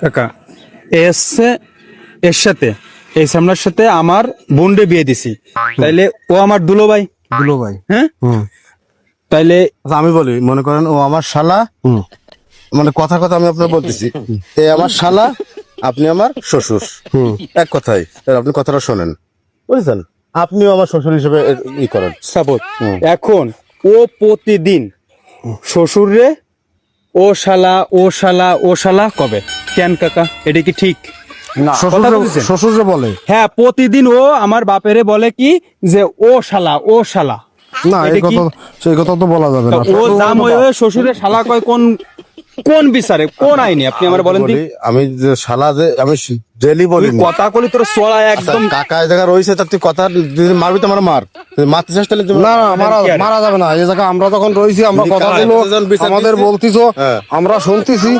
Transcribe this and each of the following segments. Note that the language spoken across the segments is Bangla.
কাকা এসছে এর সাথে এই সামলার সাথে আমার বোনরে বিয়ে দিছি। তাইলে ও আমার দুলো ভাই দুলো ভাই হ্যাঁ তাইলে আচ্ছা, আমি বলি মনে করেন ও আমার শালা। মানে কথা কথা আমি আপনার বলতেছি এ আমার শালা আপনি আমার শ্বশুর। হুম। এক কথাই আপনি কথাটা শোনেন। বুঝছেন? আপনিও আমার শ্বশুর হিসেবে ই করেন। সাপোর্ট। এখন ও প্রতিদিন শ্বশুরে ও শালা ও শালা ও শালা কবে? কেন কাকা? এটা কি ঠিক? শ্বশুর বলে। হ্যাঁ প্রতিদিন ও আমার বাপেরে বলে কি যে ও শালা ও শালা। না এই কথা সেই কথা তো বলা যাবে না। ও দাম হয়ে শ্বশুরে শালা কয় কোন কোন বিচারে? কোন আইনি? আপনি আমার বলেন দি। আমি যে শালা যে আমি ডেলি বলি কথা কলি তোর চড়া একদম। কাকা এই জায়গায় রয়েছে তার তুই কথা যদি মারবি তো আমার মার। মারতে চাস তাহলে না না মারা মারা যাবে না। এই জায়গায় আমরা যখন রয়েছি আমরা কথা? দিলো আমাদের? বলতিছো হ্যাঁ। আমরা শুনতেছি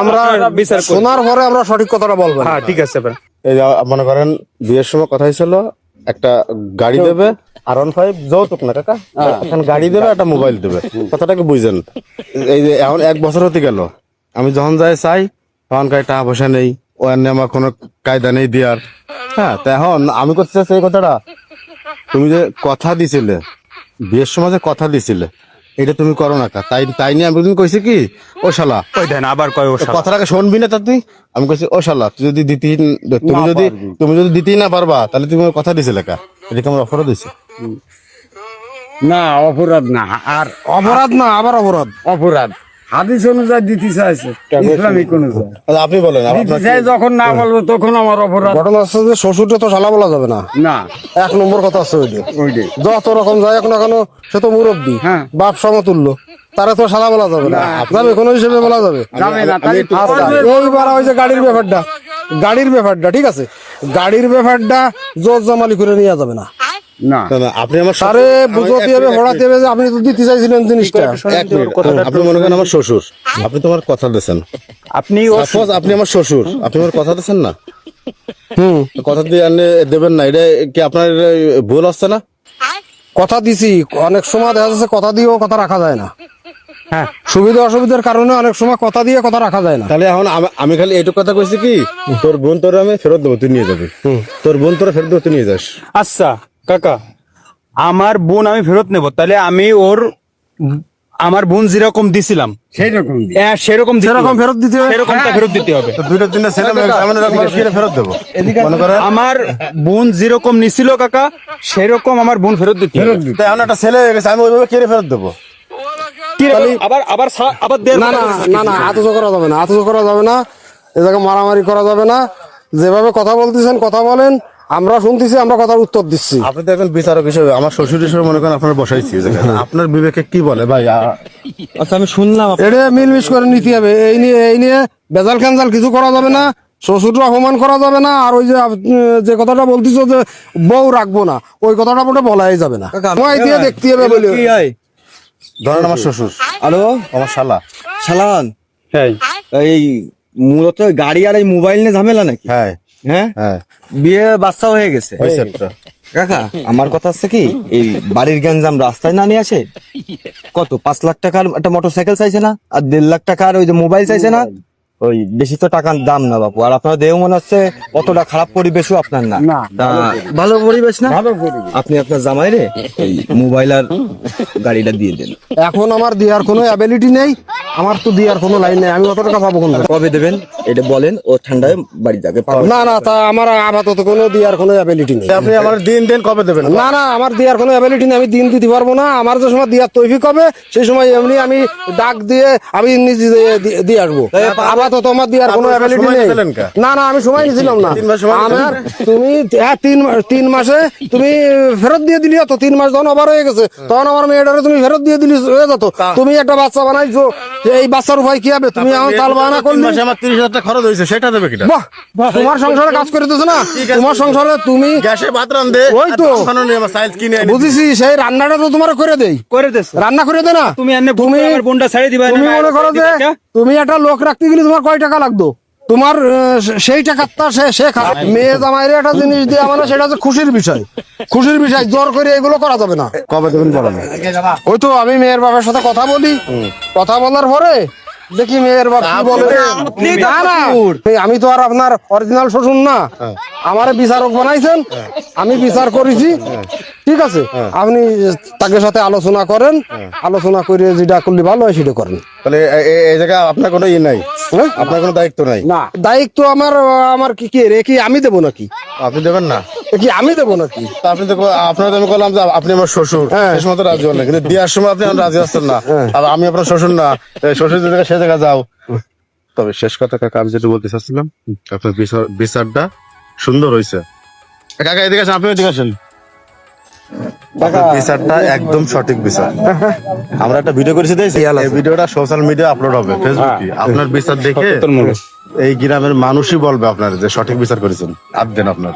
আমরা বিচার শোনার পরে আমরা সঠিক কথাটা বলব। হ্যাঁ ঠিক আছে এই মনে করেন বিয়ের সময় কথা হয়েছিল একটা গাড়ি দেবে আর ওয়ান ফাইভ যৌতুক না কাকা? এখন গাড়ি দেবে একটা মোবাইল দেবে। কথাটাকে বুঝছেন? এই যে এখন এক বছর হতে গেল। আমি যখন যাই চাই তখন কাই টাকা পয়সা নেই ও এমনি আমার কোনো কায়দা নেই দেওয়ার হ্যাঁ তা এখন আমি করতে চাচ্ছি এই কথাটা। তুমি যে কথা দিছিলে বিয়ের সময় যে কথা দিছিলে এটা তুমি করো না কা তাই তাই নিয়ে আমি তুমি কইছি কি ও শালা। ওই দেন আবার কয় ও শালা? কথাটাকে শুনবি না তা তুই আমি কইছি ও শালা তুই যদি দিতি তুমি যদি তুমি যদি দিতেই না পারবা তাহলে তুমি কথা দিছিলে লেখা এটা কি আমার অফারও না অপরাধ না আর অপরাধ না আবার অপরাধ। অপরাধ। হাদিস অনুযায়ী দিতে চাইছে ইসলামিক অনুযায়ী। আচ্ছা, আপনি বলেন দিতে চাই যখন না বলব তখন আমার অপরাধ। ঘটনা হচ্ছে যে শ্বশুরটা তো শালা বলা যাবে না। না। এক নম্বর কথা যত রকম যায় এখন এখনও সে তো মুরব্বী। হ্যাঁ। বাপ সমতুল্য। তারা তো শালা বলা যাবে না। যাবে কোনো হিসেবে বলা যাবে। আচ্ছা এইবার ওই যে গাড়ির ব্যাপারটা। গাড়ির ব্যাপারটা ঠিক আছে? গাড়ির ব্যাপারটা জোর জামালি করে নেওয়া যাবে না। না। না, না, আপনি আমার তারে শ্বশুর- বুঝতে হবে ভরাতে হবে যে আপনি তো দিতে চাইছিলেন জিনিসটা। আপনি মনে করেন আমার শ্বশুর? আপনি তোমার কথা দিয়েছেন। আপনি সাপোজ আপনি আমার শ্বশুর আপনি আমার কথা দিয়েছেন না? হুম। কথা দিয়ে আনলে দেবেন না এটা কি আপনার ভুল আসছে না? কথা দিছি অনেক সময় দেখা যাচ্ছে কথা দিয়েও কথা রাখা যায় না। হ্যাঁ সুবিধা অসুবিধার কারণে অনেক সময় কথা দিয়ে কথা রাখা যায় না। তাহলে এখন আমি- আমি খালি এইটুকু কথা কইছি কি তোর বোন তোর আমি ফেরত দেবো তুই নিয়ে যাবি। তোর বোন তোরা ফেরত দেবো তুই নিয়ে যাস। আচ্ছা কাকা আমার বোন আমি ফেরত নেব তাহলে আমি ওর আমার বোন যেরকম দিছিলাম। সেই রকম এ, সেরকম দিতে সেরকম হবে। ফেরত দিতে হবে? সেরকমটা ফেরত দিতে হবে। তো দুইটা তিনটা ছেলে মেয়ে কিনে ফেরত দেবো। মনে আমার বোন যেরকম নিছিল কাকা সেরকম আমার বোন ফেরত দিতে হবে। তো এখন একটা ছেলে হয়ে গেছে আমি ওইভাবে কিনে ফেরত দেবো। আবার আবার আবার না না না না আতজ করা যাবে না আতজ করা যাবে না। এ জায়গায় মারামারি করা যাবে না। যেভাবে কথা বলতেছেন কথা বলেন। আমরা শুনতেছি আমরা কথার উত্তর দিচ্ছি। আপনি তো এখন বিচারক হিসেবে আমার শ্বশুর হিসেবে মনে করেন আপনার বসাইছি আপনার বিবেকে কি বলে ভাই? আচ্ছা আমি শুনলাম এটা মিলমিশ করে নিতে হবে। এই নিয়ে এই নিয়ে বেজাল খেঞ্জাল কিছু করা যাবে না শ্বশুরটা অপমান করা যাবে না আর ওই যে যে কথাটা বলতেছো যে বউ রাখব না ওই কথাটা মোটে বলাই যাবে না। দিয়ে দেখতে হবে বলে। ধরেন আমার শ্বশুর। হ্যালো আমার শালা। সালান হ্যাঁ। এই মূলত গাড়ি আর এই মোবাইল নিয়ে ঝামেলা নাকি? হ্যাঁ। হ্যাঁ? হ্যাঁ। বিয়ে বাচ্চা হয়ে গেছে? কাকা আমার কথা হচ্ছে কি এই বাড়ির গ্যাঞ্জাম রাস্তায় না নিয়ে আসে? কত পাঁচ লাখ টাকার একটা মোটরসাইকেল চাইছে না? আর দেড় লাখ টাকার ওই যে মোবাইল চাইছে না? ওই বেশি তো টাকার দাম না বাপু। আর আপনার দেহ মনে হচ্ছে অতটা খারাপ পরিবেশও আপনার না। না, ভালো পরিবেশ। না? আপনি আপনার জামাইরে এই মোবাইল আর গাড়িটা দিয়ে দেন। এখন আমার দেওয়ার কোনো অ্যাবিলিটি নেই আমার তো দেওয়ার কোনো লাইন নেই আমি অত টাকা পাবো কোন কবে দেবেন? এটা বলেন ও ঠান্ডায় বাড়ি যাবে না না তা আমার আপাতত কোনো দেওয়ার কোনো অ্যাবিলিটি নেই। আপনি আমার দিন দিন কবে দেবেন? না না আমার দেওয়ার কোনো অ্যাবিলিটি নেই আমি দিন দিতে পারব না। আমার যে সময় দেওয়ার তৈফিক হবে সেই সময় এমনি আমি ডাক দিয়ে আমি নিজে দিয়ে- দিয়ে আসব আপাতত আমার দেওয়ার কোনো অ্যাবিলিটি নেই। না না আমি সময় নিয়েছিলাম না। আমার তুমি হ্যাঁ তিন তিন মাসে তুমি ফেরত দিয়ে দিলি তো তিন মাস যখন ওভার হয়ে গেছে। তখন আমার মেয়েটারে তুমি ফেরত দিয়ে দিলি হয়ে যেত। তুমি একটা বাচ্চা বানাইছো এই বাচ্চার উপায় কি হবে? তুমি এখন তাল তিন করলি। আমার তিরিশ হাজার টাকা খরচ হয়েছে সেটা দেবে কিটা? বাহ তোমার সংসারে কাজ করে না? তোমার সংসারে তুমি গ্যাসে ভাত রান্ধে ওই তো। আমার কিনে বুঝেছি সেই রান্নাটা তো তোমার করে দেই। করে দেস রান্না করে দে না। তুমি এনে তুমি বোনটা ছেড়ে দিবা তুমি মনে করো যে তুমি একটা লোক রাখতে গেলে তোমার কয় টাকা লাগতো? তোমার সেই টাকাটা সে সে খা- মেয়ে জামাইরে একটা জিনিস দেওয়া মানে সেটা হচ্ছে খুশির বিষয়। খুশির বিষয় জোর করে এগুলো করা যাবে না। কবে দেবেন বলেন। ওই তো আমি মেয়ের বাবার সাথে কথা বলি। কথা বলার পরে দেখি মেয়ের বাপ কি বলে। তো না না। আমি তো আর আপনার অরিজিনাল শ্বশুর না। আমারে বিচারক বানাইছেন। আমি বিচার করেছি। ঠিক আছে? আপনি তাকে সাথে আলোচনা করেন। আলোচনা করে যেটা করলে ভালো হয় সেটা করেন। তাহলে এই জায়গায় আপনার কোনো ই নাই? হ্যাঁ? আপনার কোনো দায়িত্ব নাই? না। দায়িত্ব আমার আমার কি কি? রে আমি দেবো নাকি? আপনি দেবেন না? কি আমি দেবো নাকি? আপনি তো আপনার আমি বললাম যে আপনি আমার শ্বশুর। হ্যাঁ। সে সময় তো রাজি হলেন কিন্তু দেওয়ার সময় আপনি রাজি আসছেন না। আর আমি আপনার শ্বশুর না। শ্বশুর যে জায়গায় সে জায়গায় যাও। তবে শেষ কথা কাকা আমি যেটা বলতে চাচ্ছিলাম আপনার বিচার- বিচারটা সুন্দর হয়েছে কাকা এদিকে আসেন আপনি এদিকে আসেন। বিচারটা একদম সঠিক বিচার আমরা একটা ভিডিও করেছি এই ভিডিওটা সোশ্যাল মিডিয়া আপলোড হবে ফেসবুকে আপনার বিচার দেখে এই গ্রামের মানুষই বলবে আপনার যে সঠিক বিচার করেছেন। আর দেন আপনার।